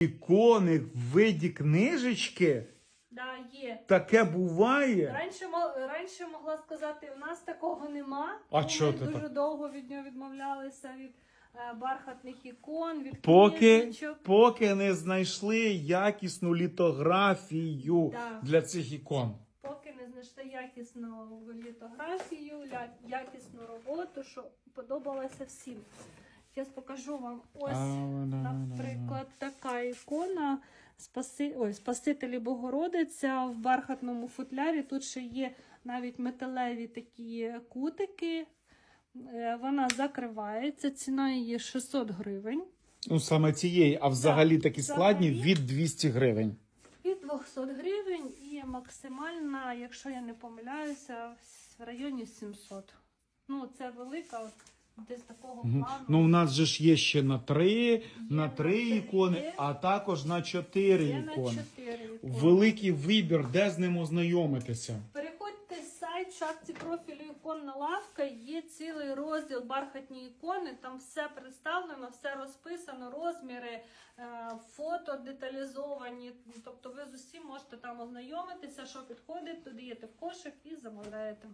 ікони в виді книжечки. Да, є. Таке буває. Раніше, мо- раніше могла сказати, у нас такого нема. А бо чого ми ти дуже так? довго від нього відмовлялися від е, бархатних ікон, від Поки, книжечок. поки не знайшли якісну літографію Да. для цих ікон. Поки не знайшли якісну літографію, ля- якісну роботу, що подобалося всім. Зараз покажу вам ось, така ікона Спаси... Ой, Спасителі Богородиця в бархатному футлярі. Тут ще є навіть металеві такі кутики. Е, Вона закривається, ціна її 600 гривень. Ну, саме цієї, а взагалі такі складні взагалі. від 200 гривень. Від 200 гривень і максимальна, якщо я не помиляюся, в районі 700. Ну, це велика, десь такого плану. Ну, у нас же ж є ще на три, на на три ікони, а також на чотири Є на ікони. 4 ікони. Великий вибір, де з ним ознайомитися. Переходьте в сайт в шапці профілю іконна лавка. Є цілий розділ бархатні ікони. Там все представлено, все розписано, розміри, е, фото деталізовані. Тобто ви з усім можете там ознайомитися, що підходить, додаєте в кошик і замовляєте.